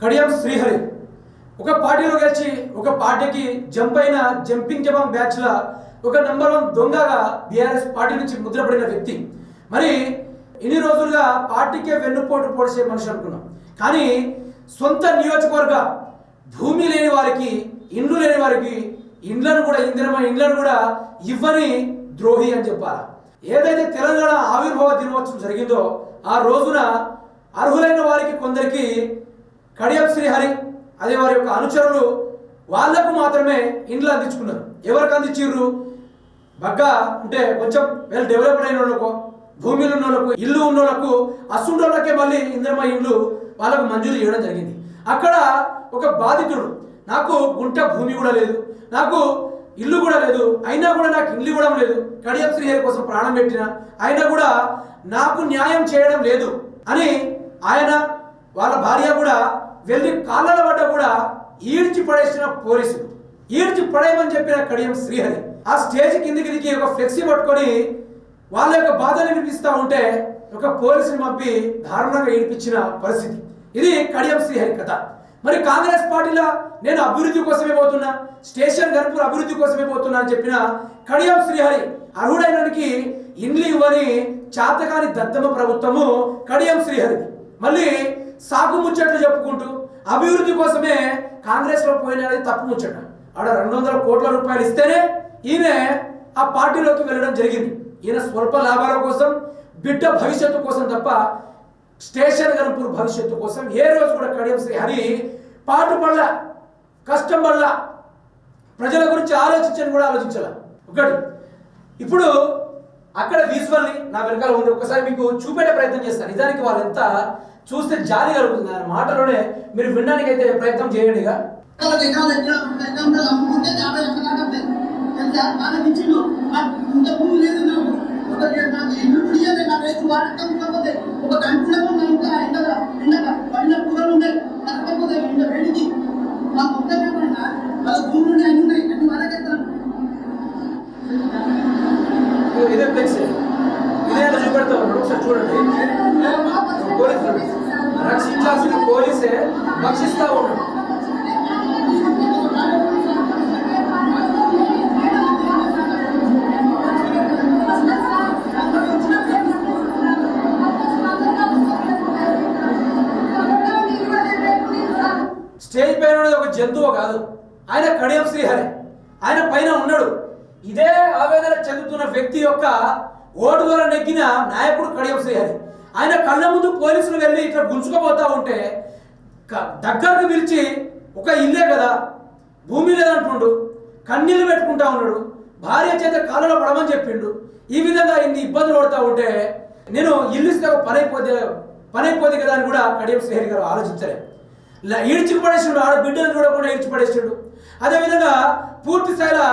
కడియం శ్రీహరి. ఒక పార్టీలో గెలిచి ఒక పార్టీకి జంప్ అయిన జంపింగ్ జవాన్ బ్యాచ్ ఒక నెంబర్ వన్ దొంగగా బీఆర్ఎస్ పార్టీ నుంచి ముద్రపడిన వ్యక్తి. మరి ఇన్ని రోజులుగా పార్టీకే వెన్నుపోటు పొడిచే మనిషి అనుకున్నాం. కానీ సొంత నియోజకవర్గ భూమి లేని వారికి ఇండ్లు లేని వారికి ఇండ్లను కూడా ఇందిరమ ఇండ్లను కూడా ఇవ్వని ద్రోహి అని చెప్పాలి? ఏదైతే తెలంగాణ ఆవిర్భావ దినోత్సవం జరిగిందో ఆ రోజున అర్హులైన వారికి కొందరికి కడియప్ శ్రీహరి అదే వారి యొక్క అనుచరులు వాళ్ళకు మాత్రమే ఇండ్లు అందించుకున్నారు. ఎవరికి అందించిర్రు? బగ్గా అంటే కొంచెం వెల్ డెవలప్డ్ అయిన వాళ్ళకు భూమిలో ఉన్న వాళ్ళకు ఇల్లు ఉన్న వాళ్ళకు అసుండోళ్ళకే మళ్ళీ ఇంద్రమ ఇండ్లు వాళ్ళకు మంజూరు చేయడం జరిగింది. అక్కడ ఒక బాధితుడు నాకు గుంట భూమి కూడా లేదు నాకు ఇల్లు కూడా లేదు అయినా కూడా నాకు ఇల్లు ఇవ్వడం లేదు కడియం శ్రీహరి కోసం ప్రాణం పెట్టిన అయినా కూడా నాకు న్యాయం చేయడం లేదు అని ఆయన వాళ్ళ భార్య కూడా వెళ్ళి కాళ్ళల పడ్డ కూడా ఈడ్చి పడేసిన పోలీసులు. ఈడ్చి పడేయమని చెప్పిన కడియం శ్రీహరి. ఆ స్టేజ్ కిందికి దిగి ఒక ఫ్లెక్సీ పట్టుకొని వాళ్ళ యొక్క బాధలు వినిపిస్తూ ఉంటే ఒక పోలీసుని పంపి దారుణంగా ఏడిపించిన పరిస్థితి. ఇది కడియం శ్రీహరి కథ. మరి కాంగ్రెస్ పార్టీలో నేను అభివృద్ధి కోసమే పోతున్నా స్టేషన్ గర్పూర్ అభివృద్ధి కోసమే పోతున్నా అని చెప్పిన కడియం శ్రీహరి అర్హుడైనకి ఇండ్లు ఇవ్వని చాతకాని దద్దమ్మ ప్రభుత్వము కడియం శ్రీహరి మళ్ళీ సాగు ముచ్చట్లు చెప్పుకుంటూ అభివృద్ధి కోసమే కాంగ్రెస్లో పోయినది తప్పు ముచ్చట. ఆడ రెండు వందల కోట్ల రూపాయలు ఇస్తేనే ఈయన ఆ పార్టీలోకి వెళ్ళడం జరిగింది. ఈయన స్వల్ప లాభాల కోసం బిడ్డ భవిష్యత్తు కోసం తప్ప స్టేషన్ గన్పూర్ భవిష్యత్తు కోసం ఏ రోజు కూడా కడియం శ్రీహరి పాటు పడల కష్టం పడల. ప్రజల గురించి ఆలోచించని కూడా ఆలోచించాల. ఒకటి ఇప్పుడు అక్కడ విజువల్ని నా వెనకాల ఉంది. ఒకసారి మీకు చూపెట్టే ప్రయత్నం చేస్తాను. నిజానికి వాళ్ళంతా చూస్తే జాలి కలుగుతుంది ఆయన మాటలోనే మీరు వినడానికి అయితే ప్రయత్నం చేయండి ఇక. వాళ్ళకి ఎకరాలు స్టేజ్ పైన ఉన్నది ఒక జంతువు కాదు. ఆయన కడియం శ్రీహరి. ఆయన పైన ఉన్నాడు. ఇదే ఆవేదన చెందుతున్న వ్యక్తి యొక్క ఓటు ద్వారా నెగ్గిన నాయకుడు కడియం శ్రీహరి. ఆయన కళ్ళ ముందు పోలీసులు వెళ్ళి ఇట్లా గుంజుకుపోతా ఉంటే దగ్గరకు పిలిచి ఒక ఇల్లే కదా భూమి లేదంటుండు కన్నీళ్ళు పెట్టుకుంటా ఉన్నాడు భార్య చేత కాళ్ళలో పడమని చెప్పిండు. ఈ విధంగా ఇన్ని ఇబ్బందులు పడుతూ ఉంటే నేను ఇల్లు ఇస్తే పని అయిపోతే పని అయిపోతే కదా అని కూడా కడియం శ్రీహరి గారు ఆలోచించలేదు. ఈడ్చుకు పడేసిండు ఆడ బిడ్డలను చూడకుండా ఈడ్చి పడేసిండు అదేవిధంగా పూర్తి స్థాయిలో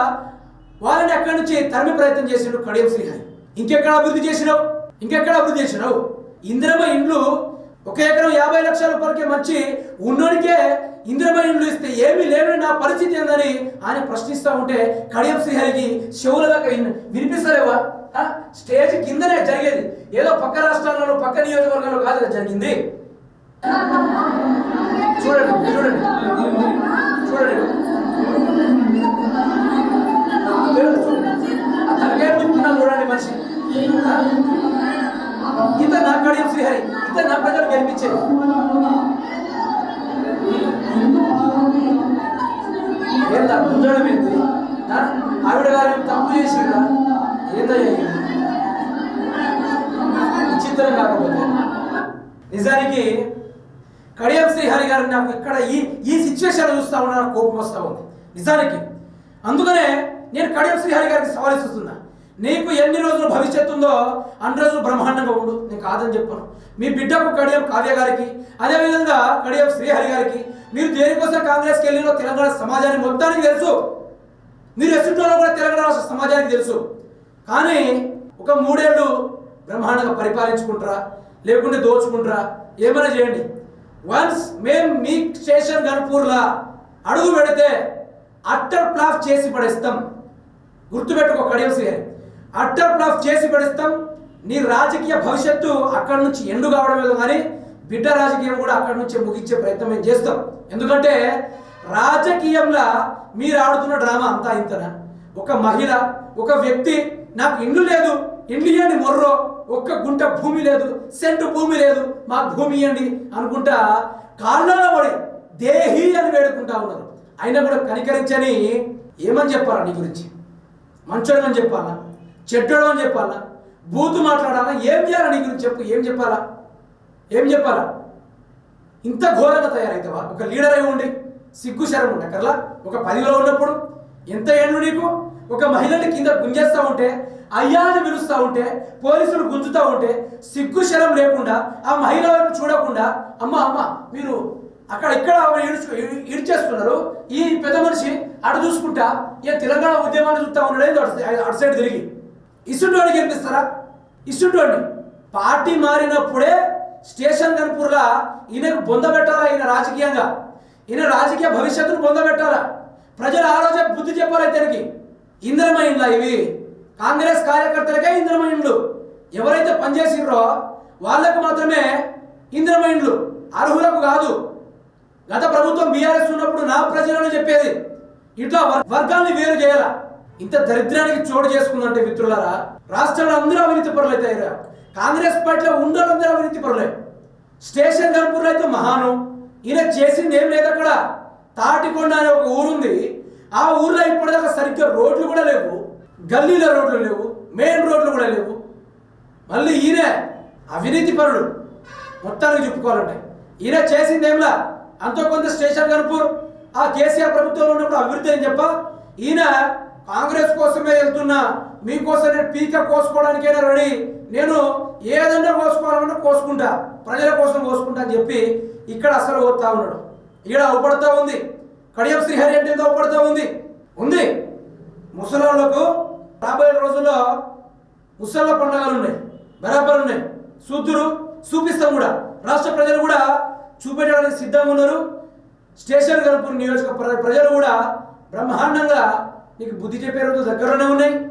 వాళ్ళని అక్కడి నుంచి తరిమి ప్రయత్నం చేసిండు కడియం శ్రీహరి. ఇంకెక్కడ అభివృద్ధి చేసినావు? ఇంకెక్కడ అభివృద్ధి చేసినావు? ఇందిరమ ఇండ్లు ఒక ఎకరం యాభై లక్షల వరకే మంచి ఉన్నోడికే ఇందిరమ ఇండ్లు ఇస్తే ఏమీ లేవని నా పరిస్థితి ఏందని ఆయన ప్రశ్నిస్తూ ఉంటే కడియం శ్రీహరికి చెవుల దాకా వినిపిస్తలేవా? స్టేజ్ కిందనే జరిగేది. ఏదో పక్క రాష్ట్రాల్లో పక్క నియోజకవర్గంలో కాదు జరిగింది. చూడండి చూడండి. చూడండి. చూడండి మనిషి. ఇంత నా కడియం శ్రీహరి ఇంత నా ప్రజలు గెలిపించేది. ఏందా గుంజడం ఏంది? ఆవిడ గారు తప్పు చేసిందా ఏందయ్యా విచిత్రం కాకపోతే. నిజానికి కడియం శ్రీహరి గారు నాకు ఇక్కడ ఈ ఈ సిచ్యువేషన్ చూస్తా ఉన్నా నాకు కోపం వస్తూ ఉంది. నిజానికి. అందుకనే నేను కడియం శ్రీహరి గారికి సవాల్ ఇస్తున్నా నీకు ఎన్ని రోజులు భవిష్యత్తు ఉందో అన్ని రోజులు బ్రహ్మాండంగా ఉండు. నేను కాదని చెప్పను. మీ బిడ్డకు కడియం కావ్య గారికి అదేవిధంగా కడియం శ్రీహరి గారికి మీరు దేనికోసం కాంగ్రెస్కి వెళ్ళినో తెలంగాణ సమాజానికి మొత్తానికి తెలుసు. మీరు ఎసుంటోలో కూడా తెలంగాణ రాష్ట్ర సమాజానికి తెలుసు. కానీ ఒక మూడేళ్ళు బ్రహ్మాండంగా పరిపాలించుకుంటారా? లేకుంటే దోచుకుంటారా? ఏమైనా చేయండి. వన్స్ మేము మీ స్టేషన్ గన్పూర్లా అడుగు పెడితే అట్టర్ ప్లాఫ్ చేసి పడేస్తాం. గుర్తుపెట్టుకో కడియం అట్టర్ ప్లాఫ్ చేసి పడేస్తాం. నీ రాజకీయ భవిష్యత్తు అక్కడి నుంచి ఎండు కావడం లేదు కానీ బిడ్డ రాజకీయం కూడా అక్కడి నుంచి ముగించే ప్రయత్నం మేము చేస్తాం. ఎందుకంటే రాజకీయంలో మీరు ఆడుతున్న డ్రామా అంతా ఇంతనా? ఒక మహిళ ఒక వ్యక్తి నాకు ఇండ్లు లేదు ఇండ్లు ఇవ్వండి మొర్రో ఒక్క గుంట భూమి లేదు సెంటు భూమి లేదు మా భూమి ఇవ్వండి అనుకుంటా కాళ్ళలో పడి దేహి అని వేడుకుంటా ఉన్నారు. అయినా కూడా కనికరించని ఏమని చెప్పాలా నీ గురించి? మంచోడు అని చెప్పాలా? చెడ్డోడు అని చెప్పాలా? బూతు మాట్లాడాలా? ఏం చేయాలా నీ గురించి చెప్పు ఏం చెప్పాలా? ఏం చెప్పాలా? ఇంత ఘోరంగా తయారైతావా? ఒక లీడర్ అయి ఉండి సిగ్గు శరం ఉండకర్లా ఒక పదిలో ఉన్నప్పుడు ఎంత ఎండు నీకు? ఒక మహిళని కింద గుంజేస్తూ ఉంటే అయ్యా అని ఉంటే పోలీసులు గుంజుతూ ఉంటే సిగ్గు శరం లేకుండా ఆ మహిళ వైపు చూడకుండా అమ్మ అమ్మ మీరు అక్కడ ఇక్కడ ఆమె ఈడ్చేస్తున్నారు. ఈ పెద్ద మనిషి అటు చూసుకుంటా ఏ తెలంగాణ ఉద్యమాన్ని చూస్తూ ఉన్నాడు అటు అటు సైడ్ తిరిగి. ఇసుంటోని గెలిపిస్తారా? ఇసుంటోని పార్టీ మారినప్పుడే స్టేషన్ కనుపూర్లా ఈయనకు బొందబెట్టాలా ఈయన రాజకీయంగా? ఈయన రాజకీయ భవిష్యత్తును బొందబెట్టాలా ప్రజలు ఆ రోజే బుద్ధి చెప్పాలి ఇతనికి? ఇంద్రమయంలా ఇవి. కాంగ్రెస్ కార్యకర్తలకే ఇంద్రమయండ్లు ఎవరైతే పనిచేసిండ్రో వాళ్ళకు మాత్రమే ఇంద్రమయండ్లు అర్హులకు కాదు. గత ప్రభుత్వం బీఆర్ఎస్ ఉన్నప్పుడు నా ప్రజలను చెప్పేది ఇట్లా వర్- వర్గాల్ని వేరు చేయాల. ఇంత దరిద్రానికి చోటు చేసుకుందంటే మిత్రులారా రాష్ట్రంలో అందరూ అవినీతి పరులు అయితే కాంగ్రెస్ పార్టీలో ఉండేవాళ్ళందరూ అవినీతి పరులే. స్టేషన్ కనుపూర్లో అయితే మహాను. ఈయన చేసింది ఏం లేదు అక్కడ. తాటికొండ అనే ఒక ఊరుంది. ఆ ఊర్లో ఇప్పటిదాకా సరిగ్గా రోడ్లు కూడా లేవు గల్లీలో రోడ్లు లేవు మెయిన్ రోడ్లు కూడా లేవు. మళ్ళీ ఈయన అవినీతి పరుడు. మొత్తానికి చెప్పుకోవాలంటే ఈయన చేసింది ఏంలా అంతో కొంత స్టేషన్ కనుపూర్. ఆ కేసీఆర్ ప్రభుత్వంలో ఉన్నప్పుడు అభివృద్ధి అని చెప్ప. ఈయన కాంగ్రెస్ కోసమే వెళ్తున్నా మీకోసం నేను పీక కోసుకోవడానికైనా రెడీ. నేను ఏదన్నా కోసుకోవాలన్నా కోసుకుంటా ప్రజల కోసం కోసుకుంటా అని చెప్పి ఇక్కడ అసలు పోతా ఉన్నాడు. ఇక్కడ అవపడతా ఉంది. కడియం శ్రీహరి అంటే ఏందో ఉంది. ఉంది. ముసలాళ్ళకు రాబోయే రోజుల్లో ముసళ్ళ పండుగలు ఉన్నాయి బరాబర్ ఉన్నాయి చూద్దురు చూపిస్తాం కూడా. రాష్ట్ర ప్రజలు కూడా చూపెట్టడానికి సిద్ధంగా ఉన్నారు. స్టేషన్ కలుపు నియోజక ప్ర- ప్రజలు కూడా బ్రహ్మాండంగా నీకు బుద్ధి చెప్పే రోజు దగ్గరలోనే ఉన్నాయి.